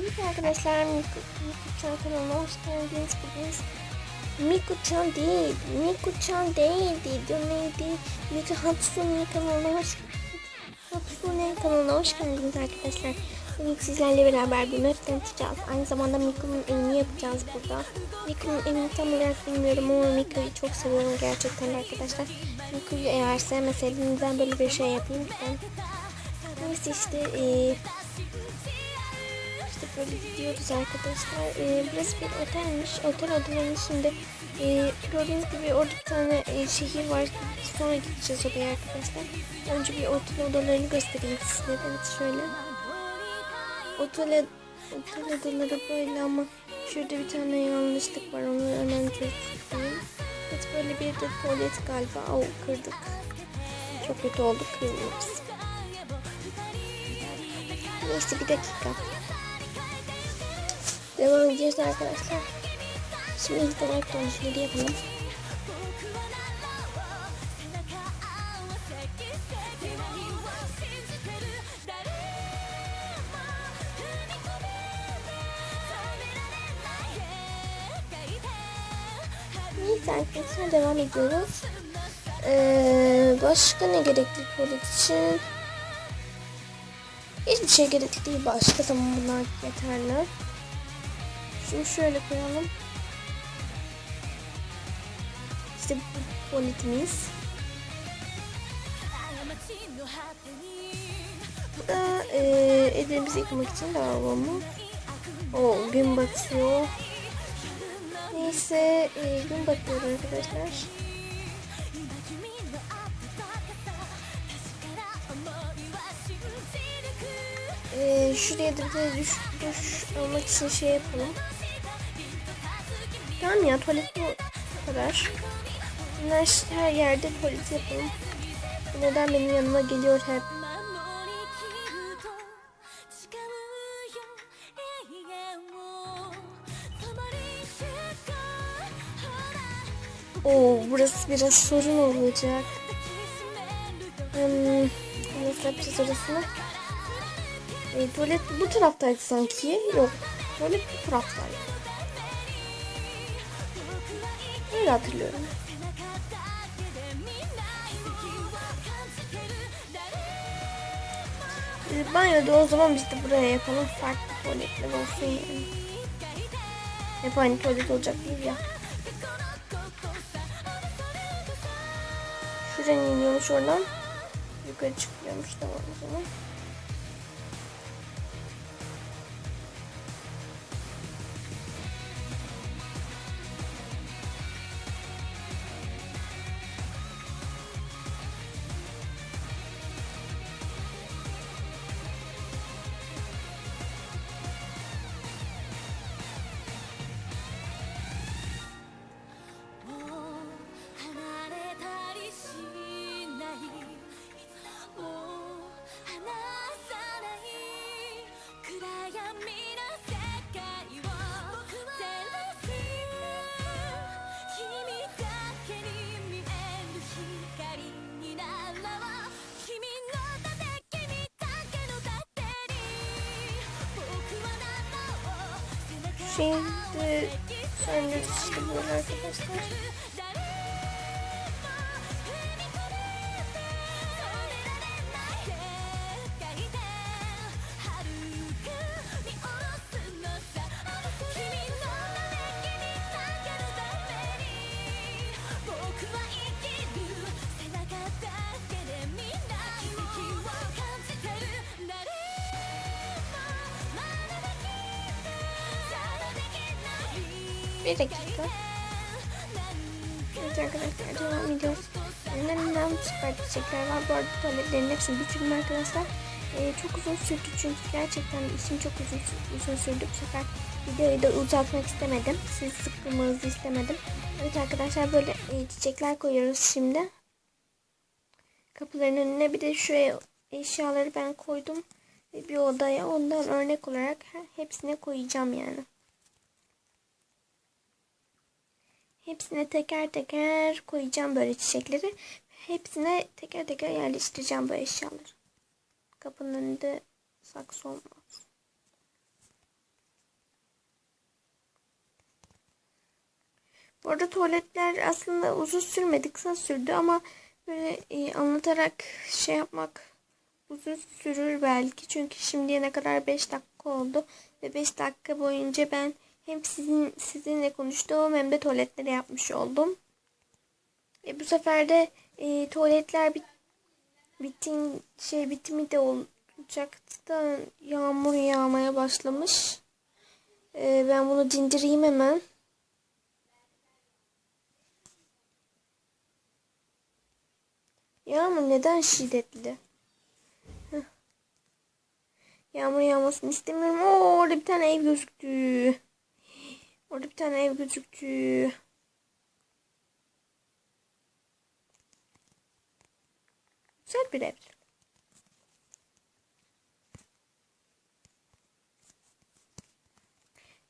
Evet arkadaşlar Miku, Miku-chan kanalına hoş geldiniz. Bugün Miku-chan değil, Miku-chan değil video neydi? Miku Hatsune kanalına hoş Hatsune kanalına hoş geldiniz arkadaşlar. Bugün sizlerle beraber bir map tanıtacağız. Aynı zamanda Miku'nun evini yapacağız burada. Miku'nun evini tam olarak bilmiyorum ama Miku'yu çok seviyorum gerçekten arkadaşlar. Miku'yu eğer sevmeseydiniz ben böyle bir şey yapayım. Ben... Neyse işte ee, böyle gidiyoruz arkadaşlar. Ee, burası bir otelmiş. Otel odalarının içinde e, gördüğünüz gibi orada bir tane e, şehir var. Sonra gideceğiz oraya arkadaşlar. Önce bir otel odalarını göstereyim size. Evet şöyle. Otel, otel odaları böyle ama şurada bir tane yanlışlık var. Onu hemen çözeyim. Evet böyle bir de tuvalet galiba. Oo, kırdık. Çok kötü oldu. Kırmıyoruz. Neyse bir dakika. Devam edeceğiz arkadaşlar. Şimdi internet konusunu yapalım. Neyse arkadaşlar devam ediyoruz. Ee, başka ne gerekli tuvalet için? Hiçbir şey gerekli değil başka tamam bunlar yeterli. Şunu şöyle koyalım. İşte bu tuvaletimiz. Bu da e, ellerimizi yıkamak için lavabomuz. O gün batıyor. Neyse e, gün batıyor arkadaşlar. Ee, şuraya da bir de duş, duş almak için şey yapalım. Tamam ya tuvalet bu kadar. Bunlar her yerde tuvalet yapalım. Neden benim yanıma geliyor hep? Oo, burası biraz sorun olacak. Hmm, nasıl yapacağız orasını? E, tuvalet bu taraftaydı sanki. Yok. Tuvalet bu taraftaydı. Öyle hatırlıyorum. E, banyoda o zaman biz de buraya yapalım. Farklı tuvaletler olsun yani. Hep aynı tuvalet olacak değil ya. Şuradan iniyormuş oradan. Yukarı çıkıyormuş tamam o zaman. Şimdi söndürüz işte böyle arkadaşlar. Bir dakika. Evet arkadaşlar devam ediyoruz. Önlerinden çiçekler var. Bu arada tuvaletlerin hepsini bitirdim arkadaşlar. Ee, çok uzun sürdü çünkü gerçekten işim çok uzun, uzun sürdü. Bu sefer videoyu da uzatmak istemedim. Siz sıkılmanızı istemedim. Evet arkadaşlar böyle e, çiçekler koyuyoruz şimdi. Kapıların önüne bir de şuraya eşyaları ben koydum. Bir odaya ondan örnek olarak hepsine koyacağım yani. Hepsine teker teker koyacağım böyle çiçekleri. Hepsine teker teker yerleştireceğim bu eşyaları. Kapının önünde saksı olmaz. Bu arada tuvaletler aslında uzun sürmedi, kısa sürdü ama böyle e, anlatarak şey yapmak uzun sürür belki. Çünkü şimdiye ne kadar 5 dakika oldu ve 5 dakika boyunca ben hem sizin sizinle konuştuğum hem de tuvaletleri yapmış oldum. E, bu sefer de e, tuvaletler bit, bitin şey bitimi de olacaktı da yağmur yağmaya başlamış. E, ben bunu dindireyim hemen. Yağmur neden şiddetli? Yağmur yağmasını istemiyorum. Oo, orada bir tane ev gözüktü. Orada bir tane ev gözüktü. Güzel bir ev.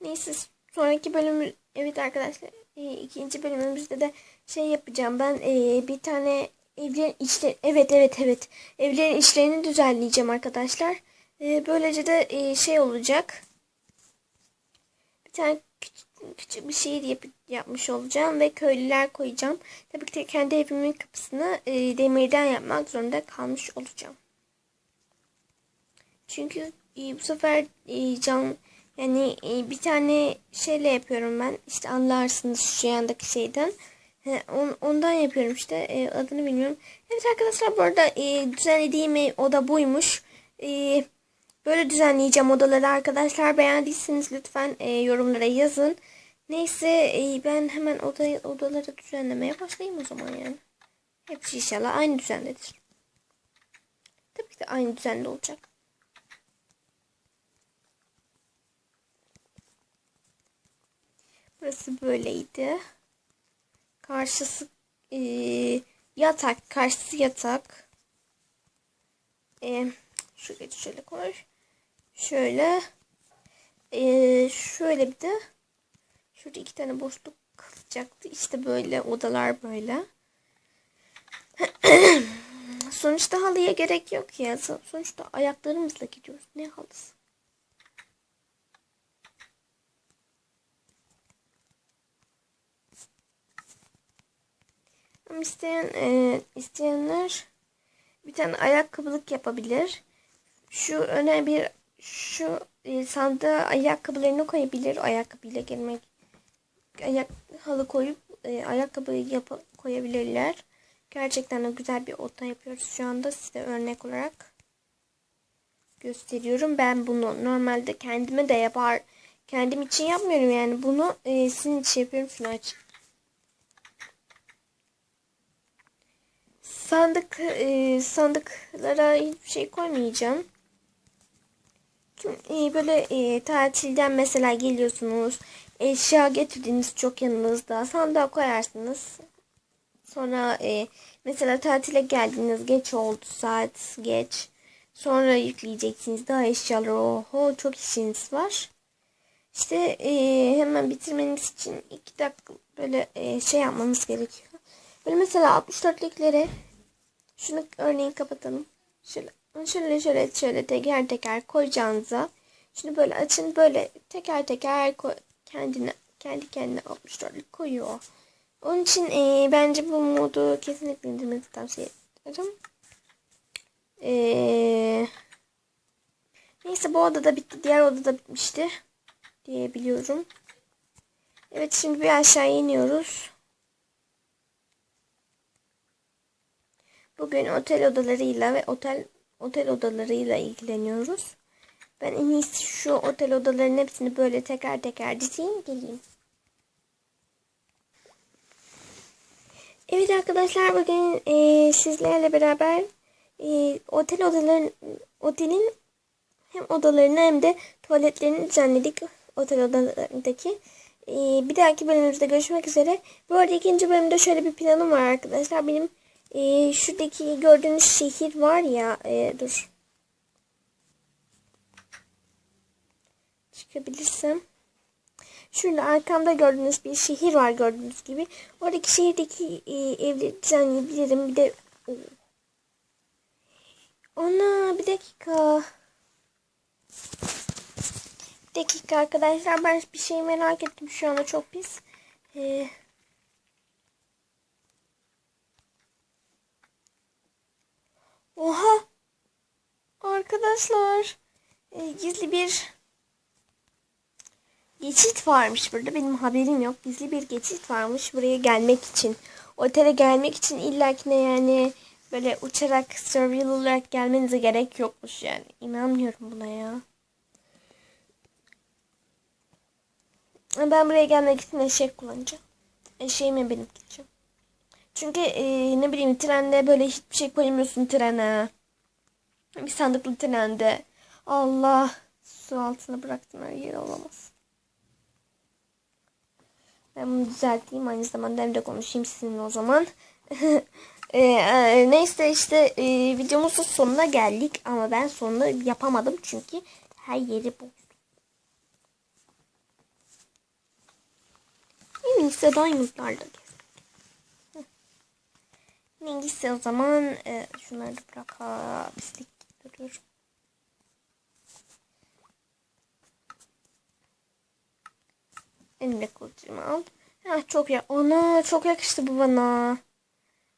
Neyse sonraki bölüm evet arkadaşlar e, ikinci bölümümüzde de şey yapacağım ben e, bir tane evlerin içleri evet evet evet evlerin içlerini düzenleyeceğim arkadaşlar. E, böylece de e, şey olacak bir tane küçük, bir şehir yap, yapmış olacağım ve köylüler koyacağım. Tabii ki de kendi evimin kapısını e, demirden yapmak zorunda kalmış olacağım. Çünkü e, bu sefer e, can yani e, bir tane şeyle yapıyorum ben. İşte anlarsınız şu yandaki şeyden. He, on, ondan yapıyorum işte. E, adını bilmiyorum. Evet arkadaşlar bu arada e, düzenlediğim e, oda buymuş. E, böyle düzenleyeceğim odaları arkadaşlar. Beğendiyseniz lütfen e, yorumlara yazın. Neyse e, ben hemen odayı, odaları düzenlemeye başlayayım o zaman yani. Hepsi inşallah aynı düzendedir. Tabii ki aynı düzende olacak. Burası böyleydi. Karşısı e, yatak. Karşısı yatak. E, şöyle şöyle koy. Şöyle. E, şöyle bir de şurada iki tane boşluk kalacaktı. İşte böyle odalar böyle. Sonuçta halıya gerek yok ya. Sonuçta ayaklarımızla gidiyoruz. Ne halısı? İsteyen e, isteyenler bir tane ayakkabılık yapabilir. Şu öne bir şu e, sandığa ayakkabılarını koyabilir. Ayakkabıyla gelmek ayak halı koyup e, ayakkabıyı yap koyabilirler. Gerçekten de güzel bir oda yapıyoruz şu anda size örnek olarak gösteriyorum. Ben bunu normalde kendime de yapar kendim için yapmıyorum yani bunu e, sizin için yapıyorum. Şunu aç. Sandık e, sandıklara hiçbir şey koymayacağım. Böyle e, tatilden mesela geliyorsunuz. Eşya getirdiğiniz çok yanınızda. Sandığa koyarsınız. Sonra e, mesela tatile geldiniz. Geç oldu saat geç. Sonra yükleyeceksiniz daha eşyalar. Oho çok işiniz var. İşte e, hemen bitirmeniz için iki dakika böyle e, şey yapmanız gerekiyor. Böyle mesela 64'lüklere şunu örneğin kapatalım. Şöyle şöyle şöyle şöyle teker teker koyacağınıza şunu böyle açın böyle teker teker kendine kendi kendine 64'lük koyuyor. Onun için e, bence bu modu kesinlikle indirmenizi tavsiye ederim. E, neyse bu odada bitti. Diğer odada bitmişti. Diyebiliyorum. Evet şimdi bir aşağı iniyoruz. Bugün otel odalarıyla ve otel otel odalarıyla ilgileniyoruz. Ben en iyisi şu otel odalarının hepsini böyle teker teker dizeyim geleyim. Evet arkadaşlar bugün e, sizlerle beraber e, otel odaların otelin hem odalarını hem de tuvaletlerini düzenledik otel odalarındaki. E, bir dahaki bölümümüzde görüşmek üzere. Bu arada ikinci bölümde şöyle bir planım var arkadaşlar. Benim e, şuradaki gördüğünüz şehir var ya e, dur. Çıkabilirsem. Şurada arkamda gördüğünüz bir şehir var gördüğünüz gibi. Oradaki şehirdeki e, evleri düzenleyebilirim. Bir de Ana bir dakika. Bir dakika arkadaşlar ben bir şey merak ettim şu anda çok pis. Ee, Oha. Arkadaşlar. e, gizli bir geçit varmış burada. Benim haberim yok. Gizli bir geçit varmış buraya gelmek için. Otele gelmek için illakine yani böyle uçarak survival olarak gelmenize gerek yokmuş yani. İnanmıyorum buna ya. Ben buraya gelmek için eşek kullanacağım. Eşeğime binip gideceğim. Çünkü e, ne bileyim trende böyle hiçbir şey koyamıyorsun trene. Bir sandıklı trende. Allah. Su altına bıraktım her yer olamaz. Ben bunu düzelteyim aynı zamanda hem de konuşayım sizinle o zaman. e, e, neyse işte e, videomuzun sonuna geldik ama ben sonunu yapamadım çünkü her yeri bozdum. En iyisi diamondlarla. İyisi o zaman e, şunları da bırak ha, pislik duruyor. Elimde kılıcımı al. Ha, çok ya. Ana çok yakıştı bu bana.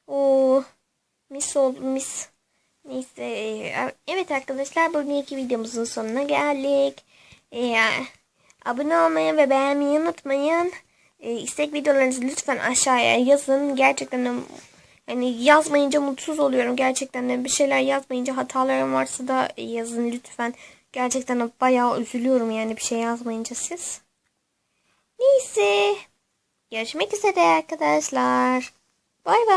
Oo, mis oldu mis. Neyse. e, Evet arkadaşlar bugünkü videomuzun sonuna geldik. Ee, abone olmayı ve beğenmeyi unutmayın. Ee, istek videolarınızı lütfen aşağıya yazın. Gerçekten de yani yazmayınca mutsuz oluyorum. Gerçekten de bir şeyler yazmayınca hatalarım varsa da yazın lütfen. Gerçekten bayağı üzülüyorum yani bir şey yazmayınca siz. Neyse. Görüşmek üzere arkadaşlar. Bay bay.